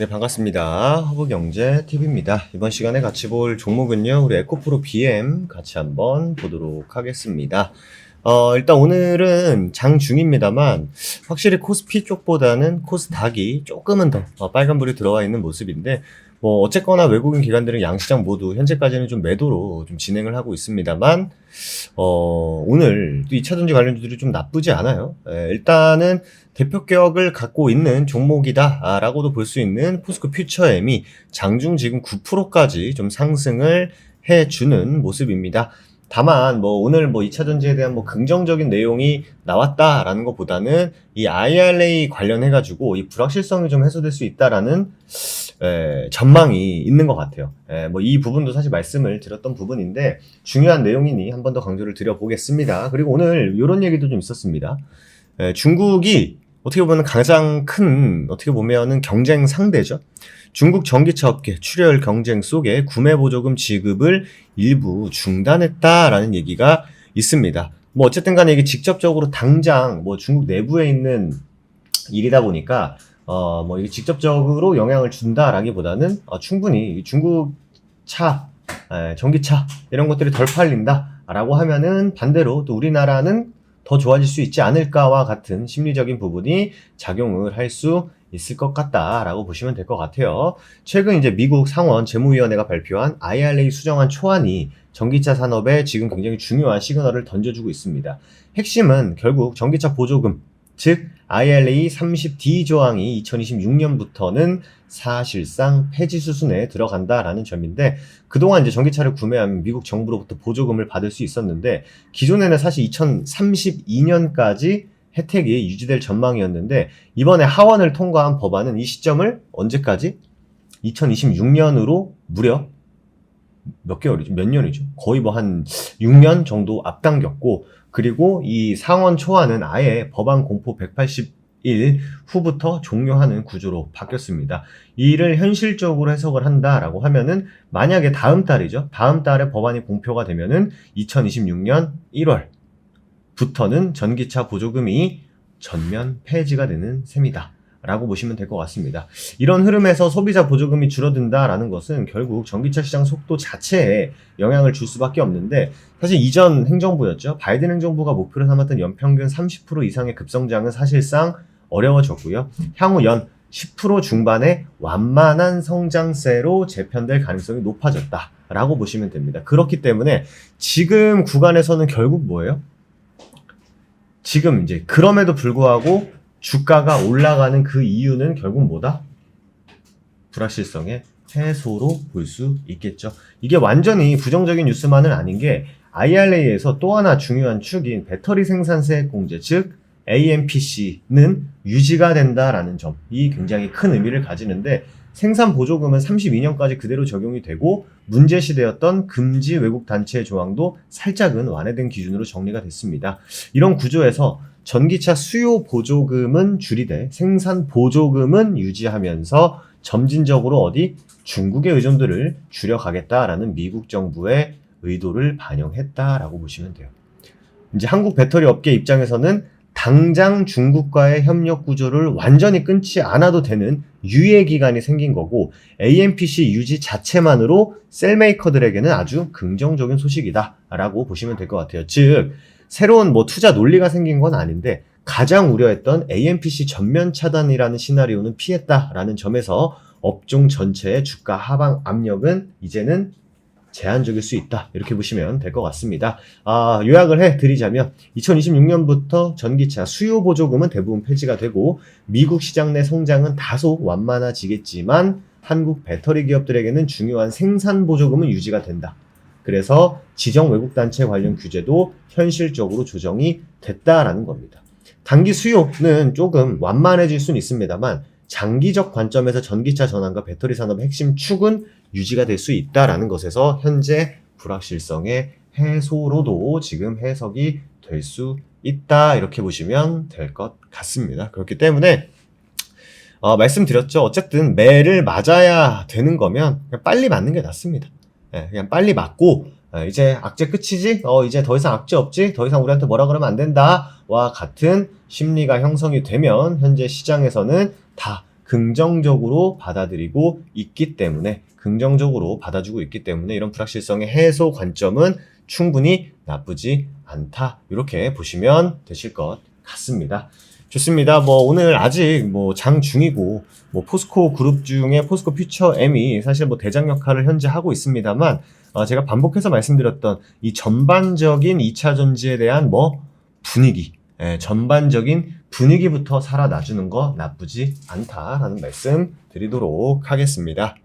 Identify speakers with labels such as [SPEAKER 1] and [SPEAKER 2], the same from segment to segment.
[SPEAKER 1] 네, 반갑습니다. 허브경제 TV입니다. 이번 시간에 같이 볼 종목은요, 우리 에코프로 BM 같이 한번 보도록 하겠습니다. 어, 일단 오늘은 장중입니다만, 확실히 코스피 쪽보다는 코스닥이 조금은 더 어, 빨간불이 들어와 있는 모습인데, 뭐, 어쨌거나 외국인 기관들은 양시장 모두 현재까지는 좀 매도로 좀 진행을 하고 있습니다만, 어, 오늘 또 2차전지 관련주들이 좀 나쁘지 않아요. 예, 일단은 대표격을 갖고 있는 종목이다라고도 볼 수 있는 포스코 퓨처엠이 장중 지금 9%까지 좀 상승을 해주는 모습입니다. 다만 뭐 오늘 뭐 2차 전지에 대한 뭐 긍정적인 내용이 나왔다라는 것보다는 이 IRA 관련해 가지고 이 불확실성이 좀 해소될 수 있다라는 에, 전망이 있는 것 같아요. 뭐 이 부분도 사실 말씀을 드렸던 부분인데 중요한 내용이니 한 번 더 강조를 드려보겠습니다. 그리고 오늘 이런 얘기도 좀 있었습니다. 에, 중국이 어떻게 보면 가장 큰 어떻게 보면은 경쟁 상대죠. 중국 전기차 업계 출혈 경쟁 속에 구매 보조금 지급을 일부 중단했다라는 얘기가 있습니다. 뭐 어쨌든 간에 이게 직접적으로 당장 뭐 중국 내부에 있는 일이다 보니까 어 뭐 이게 직접적으로 영향을 준다라기보다는 어, 충분히 중국 차, 에, 전기차 이런 것들이 덜 팔린다라고 하면은 반대로 또 우리나라는 더 좋아질 수 있지 않을까와 같은 심리적인 부분이 작용을 할 수 있을 것 같다라고 보시면 될 것 같아요. 최근 이제 미국 상원 재무위원회가 발표한 IRA 수정안 초안이 전기차 산업에 지금 굉장히 중요한 시그널을 던져주고 있습니다. 핵심은 결국 전기차 보조금, 즉 IRA 30D 조항이 2026년부터는 사실상 폐지 수순에 들어간다라는 점인데 그동안 이제 전기차를 구매하면 미국 정부로부터 보조금을 받을 수 있었는데 기존에는 사실 2032년까지 혜택이 유지될 전망이었는데 이번에 하원을 통과한 법안은 이 시점을 언제까지? 2026년으로 무려 몇 개월이죠? 몇 년이죠? 거의 뭐 한 6년 정도 앞당겼고 그리고 이 상원 초안은 아예 법안 공포 181 후부터 종료하는 구조로 바뀌었습니다. 이를 현실적으로 해석을 한다라고 하면은 만약에 다음 달이죠. 다음 달에 법안이 공표가 되면은 2026년 1월부터는 전기차 보조금이 전면 폐지가 되는 셈이다. 라고 보시면 될 것 같습니다. 이런 흐름에서 소비자 보조금이 줄어든다라는 것은 결국 전기차 시장 속도 자체에 영향을 줄 수밖에 없는데 사실 이전 행정부였죠. 바이든 행정부가 목표로 삼았던 연평균 30% 이상의 급성장은 사실상 어려워졌고요. 향후 연 10% 중반의 완만한 성장세로 재편될 가능성이 높아졌다라고 보시면 됩니다. 그렇기 때문에 지금 구간에서는 결국 뭐예요? 지금 이제 그럼에도 불구하고 주가가 올라가는 그 이유는 결국 뭐다? 불확실성의 해소로 볼 수 있겠죠. 이게 완전히 부정적인 뉴스만은 아닌 게 IRA에서 또 하나 중요한 축인 배터리 생산세 공제, 즉 AMPC는 유지가 된다라는 점이 굉장히 큰 의미를 가지는데 생산 보조금은 32년까지 그대로 적용이 되고 문제시되었던 금지 외국 단체 조항도 살짝은 완화된 기준으로 정리가 됐습니다. 이런 구조에서 전기차 수요 보조금은 줄이되 생산 보조금은 유지하면서 점진적으로 어디 중국의 의존도를 줄여가겠다라는 미국 정부의 의도를 반영했다라고 보시면 돼요. 이제 한국 배터리 업계 입장에서는 당장 중국과의 협력 구조를 완전히 끊지 않아도 되는 유예 기간이 생긴 거고 AMPC 유지 자체만으로 셀메이커들에게는 아주 긍정적인 소식이다라고 보시면 될 것 같아요. 즉 새로운 뭐 투자 논리가 생긴 건 아닌데 가장 우려했던 AMPC 전면 차단이라는 시나리오는 피했다라는 점에서 업종 전체의 주가 하방 압력은 이제는 제한적일 수 있다. 이렇게 보시면 될 것 같습니다. 아, 요약을 해 드리자면 2026년부터 전기차 수요 보조금은 대부분 폐지가 되고 미국 시장 내 성장은 다소 완만해지겠지만 한국 배터리 기업들에게는 중요한 생산 보조금은 유지가 된다. 그래서 지정 외국 단체 관련 규제도 현실적으로 조정이 됐다라는 겁니다. 단기 수요는 조금 완만해질 수는 있습니다만 장기적 관점에서 전기차 전환과 배터리 산업의 핵심 축은 유지가 될 수 있다라는 것에서 현재 불확실성의 해소로도 지금 해석이 될 수 있다 이렇게 보시면 될 것 같습니다. 그렇기 때문에 어, 말씀드렸죠. 어쨌든 매를 맞아야 되는 거면 빨리 맞는 게 낫습니다. 예, 그냥 빨리 맞고 어, 이제 악재 끝이지? 어, 이제 더 이상 악재 없지? 더 이상 우리한테 뭐라 그러면 안 된다. 와 같은 심리가 형성이 되면 현재 시장에서는 다 긍정적으로 받아들이고 있기 때문에 긍정적으로 받아주고 있기 때문에 이런 불확실성의 해소 관점은 충분히 나쁘지 않다. 이렇게 보시면 되실 것 같습니다. 좋습니다. 뭐 오늘 아직 뭐 장 중이고 뭐 포스코 그룹 중에 포스코 퓨처 M이 사실 뭐 대장 역할을 현재 하고 있습니다만 어, 제가 반복해서 말씀드렸던 이 전반적인 2차 전지에 대한 뭐 분위기, 예, 전반적인 분위기부터 살아나주는 거 나쁘지 않다라는 말씀 드리도록 하겠습니다.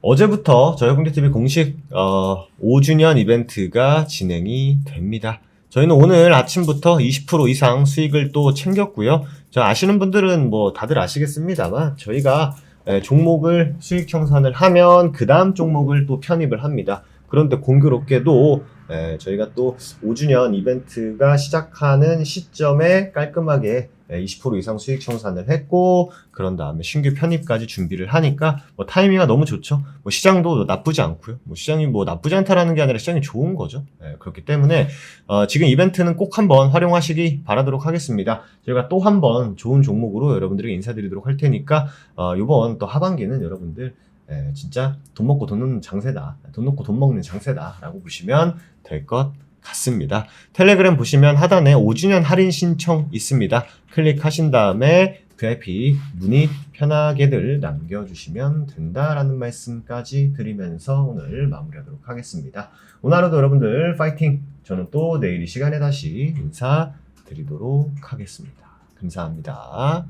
[SPEAKER 1] 어제부터 저희 공개TV 공식 어, 5주년 이벤트가 진행이 됩니다. 저희는 오늘 아침부터 20% 이상 수익을 또 챙겼고요. 저 아시는 분들은 뭐 다들 아시겠습니다만 저희가 에, 종목을 수익 형산을 하면 그 다음 종목을 또 편입을 합니다. 그런데 공교롭게도 에, 저희가 또 5주년 이벤트가 시작하는 시점에 깔끔하게 에, 20% 이상 수익 청산을 했고 그런 다음에 신규 편입까지 준비를 하니까 뭐 타이밍이 너무 좋죠. 뭐 시장도 나쁘지 않고요. 뭐 시장이 뭐 나쁘지 않다라는 게 아니라 시장이 좋은 거죠. 예, 그렇기 때문에 어, 지금 이벤트는 꼭 한번 활용하시기 바라도록 하겠습니다. 저희가 또 한번 좋은 종목으로 여러분들에게 인사드리도록 할 테니까 어, 이번 또 하반기는 여러분들 예, 진짜 돈 먹고 돈 넣는 장세다. 돈 넣고 돈 먹는 장세다라고 보시면 될 것 같습니다. 텔레그램 보시면 하단에 5주년 할인 신청 있습니다. 클릭하신 다음에 VIP 문의 편하게들 남겨주시면 된다라는 말씀까지 드리면서 오늘 마무리하도록 하겠습니다. 오늘 하루도 여러분들 파이팅! 저는 또 내일 이 시간에 다시 인사드리도록 하겠습니다. 감사합니다.